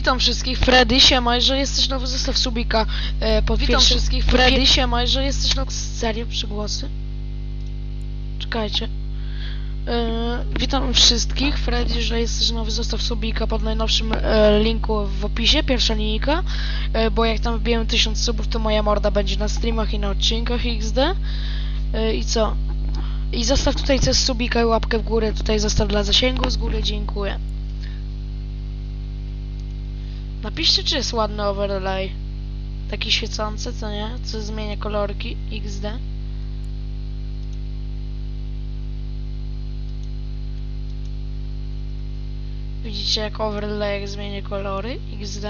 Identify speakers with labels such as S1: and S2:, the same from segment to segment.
S1: Witam wszystkich, Freddy, siema, że jesteś nowy, zostaw subika. E, po Witam
S2: pierwszym-
S1: wszystkich, Freddy,
S2: pier-
S1: siema, że jesteś nowy. Serio, przygłosy? Czekajcie. E, witam wszystkich, Freddy, że jesteś nowy, zostaw subika pod najnowszym e, linku w opisie, pierwsza linijka. E, bo jak tam wbiję 1000 subów, to moja morda będzie na streamach i na odcinkach XD. E, I co? I zostaw tutaj coś subika i łapkę w górę, tutaj zostaw dla zasięgu, z góry dziękuję. Napiszcie, czy jest ładny overlay. Taki świecący, co nie? Co zmienia kolorki XD. Widzicie, jak overlay zmienia kolory XD?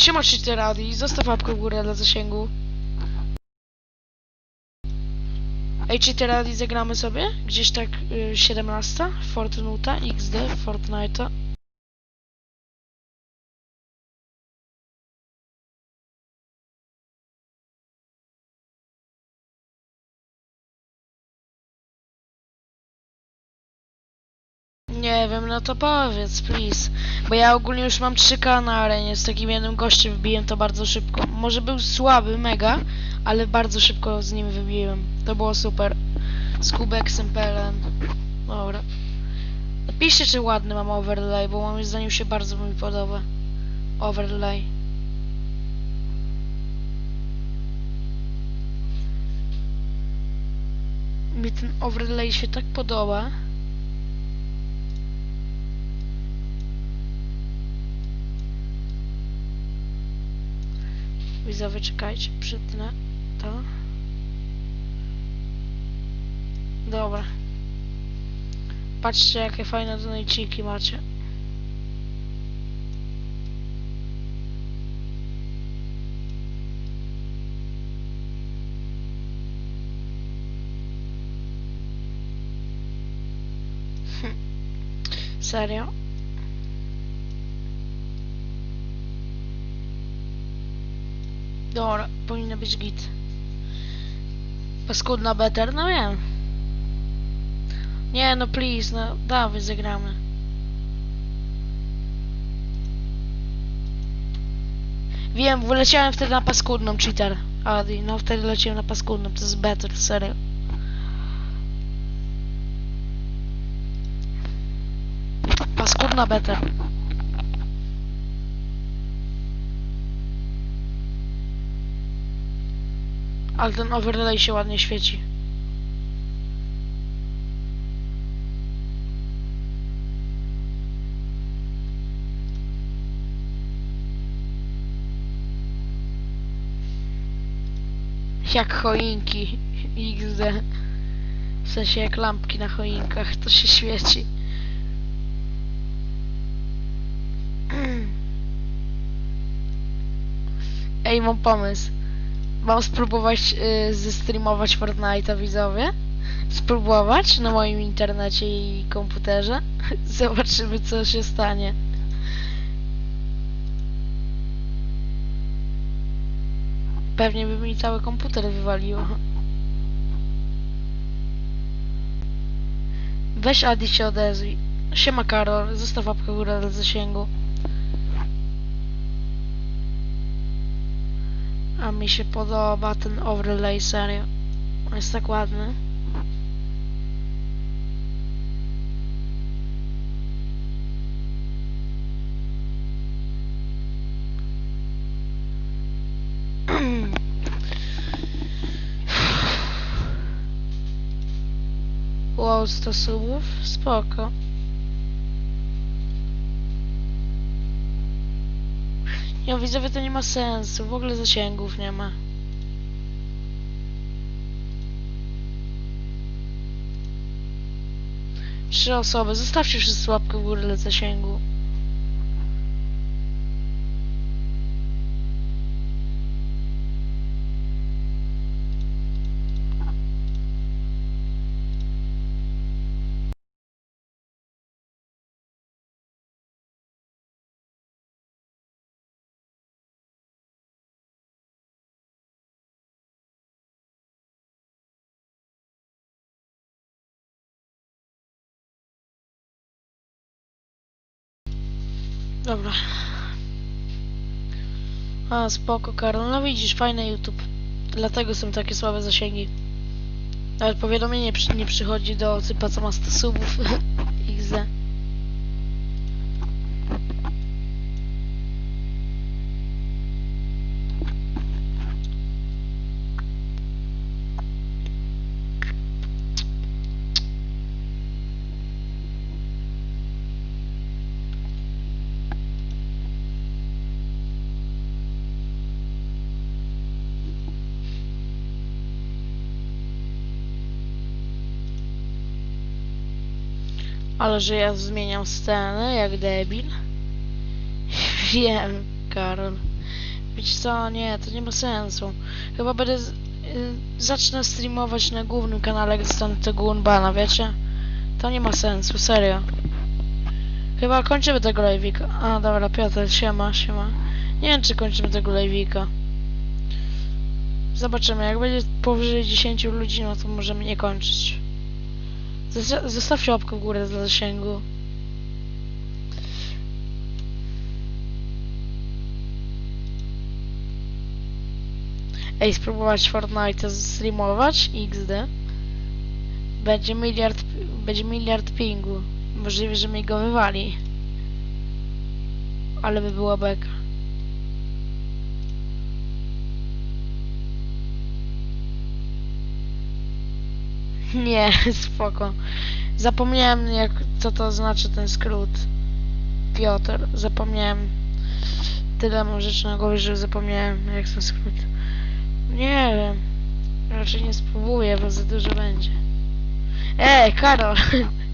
S1: Siema Cheater Radi, zostaw łapkę w górę dla zasięgu. Ej, Cheater Radi, zagramy sobie? Gdzieś tak y, 17? Fortnuta, XD, Fortnite'a. Nie wiem, no to powiedz, please. Bo ja ogólnie już mam 3K na arenie, z takim jednym gościem wbiłem to bardzo szybko. Może był słaby, mega, ale bardzo szybko z nim wybiłem. To było super. Z Kubeksem PLN. Dobra. Napiszcie, czy ładny mam overlay, bo moim zdaniem się bardzo mi podoba. Overlay. Mi ten overlay się tak podoba. Widzowie, czekajcie, przytnę to. Dobra. Patrzcie, jakie fajne donajciki macie. Hm. Serio? Dobra, powinno być git. Paskudna better? No wiem. Nie, no please, no dawaj, zagramy. Wiem, wyleciałem wtedy na paskudną, cheater. Adi, no wtedy leciałem na paskudną, to jest better, serio. Paskudna better. Ale ten overlay się ładnie świeci. Jak choinki XD. W sensie jak lampki na choinkach, to się świeci. Ej, mam pomysł. Mam spróbować y, zestreamować Fortnite'a widzowie? Spróbować na moim internecie i komputerze? Zobaczymy co się stanie. Pewnie by mi cały komputer wywaliło. Weź Adi się odezwij. Siema Karol, zostaw łapkę górę dla zasięgu. A mi się podoba ten overlay, serio. Jest tak ładny. Wow, 100 subów? Spoko. Nie, widzowie, to nie ma sensu. W ogóle zasięgów nie ma. Trzy osoby. Zostawcie wszyscy łapkę w górę dla zasięgu. Dobra. A, spoko, Karol. No widzisz, fajny YouTube. Dlatego są takie słabe zasięgi. Nawet powiadomienie nie przychodzi do typa, co ma 100 subów. XD. Ale że ja zmieniam scenę jak debil. Wiem, Karol. Wiecie co, nie, to nie ma sensu. Chyba będę... Y, zacznę streamować na głównym kanale, jak dostanę tego unbana, wiecie? To nie ma sensu, serio. Chyba kończymy tego live'ika. A, dobra, Piotr, siema, siema. Nie wiem, czy kończymy tego live'ika. Zobaczymy, jak będzie powyżej 10 ludzi, no to możemy nie kończyć. Zosta- Zostawcie łapkę w górę dla zasięgu. Ej, spróbować Fortnite streamować XD. Będzie miliard, będzie miliard pingu. Możliwe, że mi go wywali. Ale by była beka. Nie, spoko. Zapomniałem jak, co to znaczy ten skrót. Piotr, zapomniałem. Tyle mam rzeczy na głowie, że zapomniałem jak ten skrót. Nie wiem. Raczej nie spróbuję, bo za dużo będzie. Ej, Karol!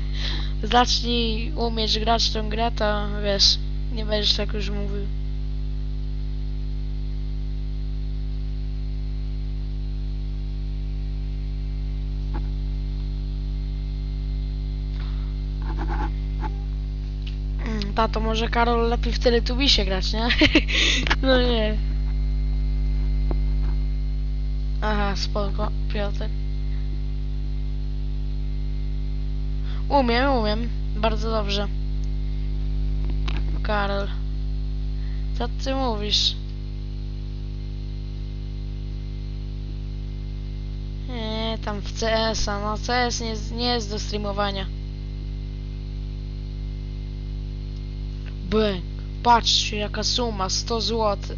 S1: Zacznij umieć grać tą grę, to wiesz, nie będziesz tak już mówił. Tato, może Karol lepiej w Teletubisie grać, nie? no nie. Aha, spoko, Piotr. Umiem, umiem. Bardzo dobrze. Karol. Co ty mówisz? Nie, tam w CS-a, no CS nie, nie jest do streamowania. Bęk. Patrzcie jaka suma, 100 zł.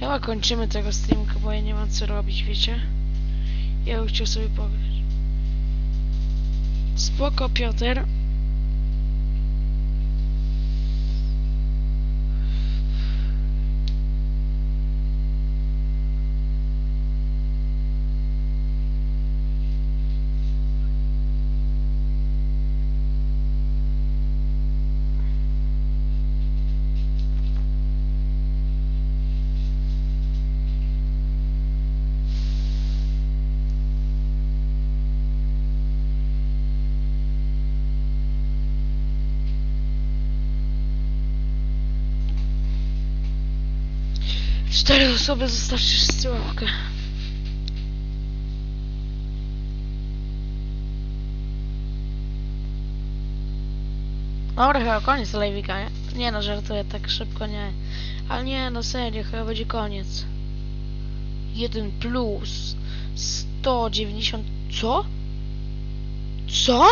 S1: Chyba kończymy tego streamka, bo ja nie mam co robić, wiecie? Ja bym chciał sobie pograć. Spoko, Piotr. Cztery osoby, zostawcie wszyscy łapkę. Dobra, chyba koniec live'ika, nie? Nie no, żartuję, tak szybko nie. Ale nie, no serio, chyba będzie koniec. 1 plus 190... Co? Co?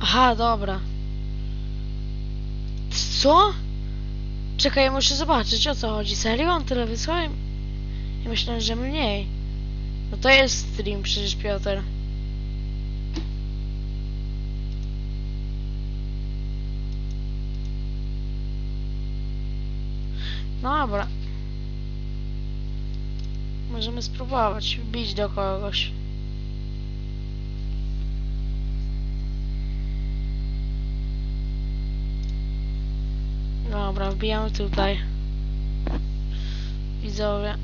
S1: Aha, dobra. Co? Czekaj, muszę zobaczyć o co chodzi. Serio? On tyle wysłał? Ja myślałem, że mniej. No to jest stream przecież, Piotr. Dobra. Możemy spróbować wbić do kogoś. Dobra, wbijamy tutaj. Widzowie.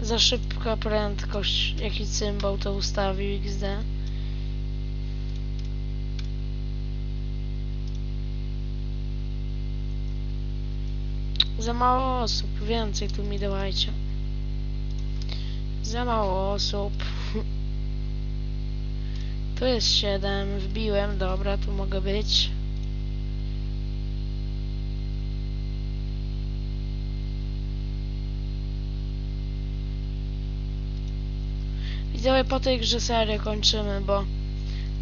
S1: Za szybka prędkość, jaki cymbał to ustawił XD. Za mało osób, więcej tu mi dawajcie. Za mało osób. Tu jest 7, wbiłem, dobra, tu mogę być. Widzowie, po tej grze serię kończymy, bo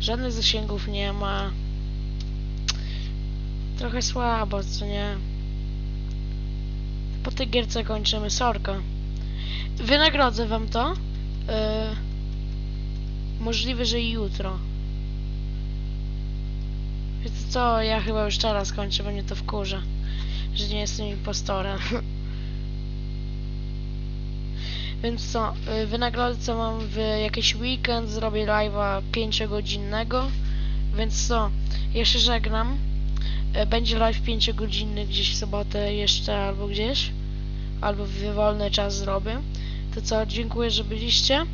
S1: żadnych zasięgów nie ma. Trochę słabo, co nie? Po tej gierce kończymy, sorka. Wynagrodzę wam to. Yy, możliwe, że jutro. Wiecie co, ja chyba już teraz kończę, bo mnie to wkurza. Że nie jestem impostorem. Więc co, y, wynagrodzę mam w jakiś weekend, zrobię live'a 5-godzinnego. Więc co, się żegnam. Y, Będzie live 5-godzinny gdzieś w sobotę jeszcze albo gdzieś. Albo w wolny czas zrobię. To co, dziękuję, że byliście.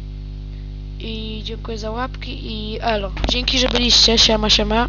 S1: I dziękuję za łapki i elo. Dzięki, że byliście. Siema, siema.